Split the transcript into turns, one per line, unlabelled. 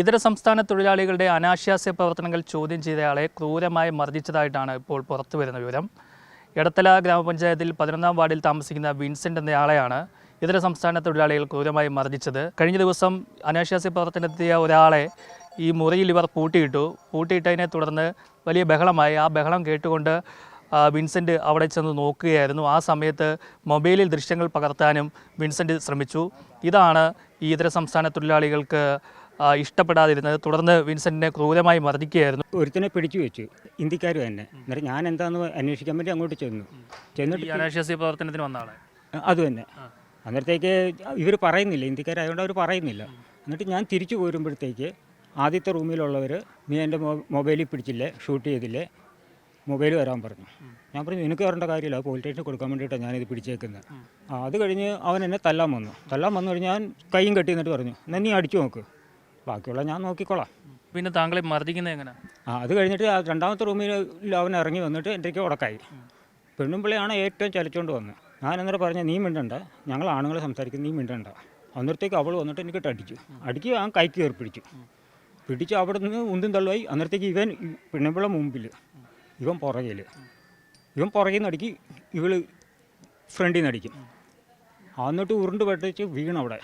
ഇതര സംസ്ഥാന തൊഴിലാളികളുടെ അനാശാസ്യ പ്രവർത്തനങ്ങൾ ചോദ്യം ചെയ്തയാളെ ക്രൂരമായി മർദ്ദിച്ചതായിട്ടാണ് ഇപ്പോൾ പുറത്തു വരുന്ന വിവരം. എടത്തല ഗ്രാമപഞ്ചായത്തിൽ പതിനൊന്നാം വാർഡിൽ താമസിക്കുന്ന വിൻസെന്റ് എന്നയാളെയാണ് ഇതര സംസ്ഥാന തൊഴിലാളികൾ ക്രൂരമായി മർദ്ദിച്ചത്. കഴിഞ്ഞ ദിവസം അനാശാസ്യ പ്രവർത്തനത്തിയ ഒരാളെ ഈ മുറിയിൽ ഇവർ പൂട്ടിയിട്ടു. പൂട്ടിയിട്ടതിനെ തുടർന്ന് വലിയ ബഹളമായി. ആ ബഹളം കേട്ടുകൊണ്ട് വിൻസെന്റ് അവിടെ ചെന്ന് നോക്കുകയായിരുന്നു. ആ സമയത്ത് മൊബൈലിൽ ദൃശ്യങ്ങൾ പകർത്താനും വിൻസെന്റ് ശ്രമിച്ചു. ഇതാണ് ഈ ഇതര സംസ്ഥാന തൊഴിലാളികൾക്ക് ഇഷ്ടപ്പെടാതിരുന്നത് തുടർന്ന് വിൻസെന്റിനെ ക്രൂരമായി മർദ്ദിക്കുകയായിരുന്നു.
ഒരുത്തിനെ പിടിച്ചു വെച്ചു. ഇന്ത്യക്കാർ തന്നെ. എന്നിട്ട് ഞാൻ എന്താണെന്ന് അന്വേഷിക്കാൻ വേണ്ടി അങ്ങോട്ട് ചെന്നു. ചെന്നിട്ട്
അനാശാസ്യ പ്രവർത്തനത്തിന് വന്ന ആളെ?
അത് തന്നെ. അന്നേരത്തേക്ക് ഇവർ പറയുന്നില്ല. ഇന്ത്യക്കാരായതുകൊണ്ട് അവർ പറയുന്നില്ല. എന്നിട്ട് ഞാൻ തിരിച്ചു പോരുമ്പോഴത്തേക്ക് ആദ്യത്തെ റൂമിലുള്ളവർ നീ എന്റെ മൊബൈലിൽ പിടിച്ചില്ലേ? ഷൂട്ട് ചെയ്തില്ലേ? മൊബൈൽ വരാൻ പറഞ്ഞു. ഞാൻ പറഞ്ഞു നിനക്ക് വരേണ്ട കാര്യമില്ല. പോലീസ് സ്റ്റേഷനിൽ കൊടുക്കാൻ വേണ്ടിയിട്ടാണ് ഞാനിത് പിടിച്ചേക്കുന്നത് അത് കഴിഞ്ഞ് അവൻ എന്നെ തല്ലാൻ വന്നു. തല്ലാൻ വന്നു കഴിഞ്ഞാൽ ഞാൻ കൈയും കെട്ടി എന്നിട്ട് പറഞ്ഞു എന്നാൽ നീ അടിച്ചു നോക്ക്. ബാക്കിയുള്ള ഞാൻ നോക്കിക്കോളാം.
പിന്നെ താങ്കളെ മർദ്ദിക്കുന്നത് എങ്ങനെ?
ആ അത് കഴിഞ്ഞിട്ട് ആ രണ്ടാമത്തെ റൂമിൽ അവൻ ഇറങ്ങി വന്നിട്ട് എന്റെ ഉടക്കായി പെണ്ണും പിള്ളിയാണ് ഏറ്റവും ചലിച്ചുകൊണ്ട് വന്നത് ഞാൻ അന്നേരം പറഞ്ഞ നീ മിണ്ടണ്ട. ഞങ്ങൾ ആണുങ്ങൾ സംസാരിക്കും നീ മിണ്ടണ്ട. അന്നേരത്തേക്ക് അവൾ വന്നിട്ട് എനിക്കിട്ട് അടിച്ചു. അടിക്കുക ഞാൻ കൈക്ക് കയറി പിടിച്ചു. പിടിച്ച് അവിടെ നിന്ന് ഉന്തും തള്ളുമായി അന്നേരത്തേക്ക് ഇവൻ പെണ്ണുമ്പിള മുമ്പിൽ ഇവൻ പുറകിൽ ഇവൻ പുറകിൽ നിന്ന് അടിക്കും ഇവൾ ഫ്രണ്ടിൽ നിന്ന് അടിക്കും. എന്നിട്ട് ഉരുണ്ട് പെട്ടിച്ച് വീണവിടെ.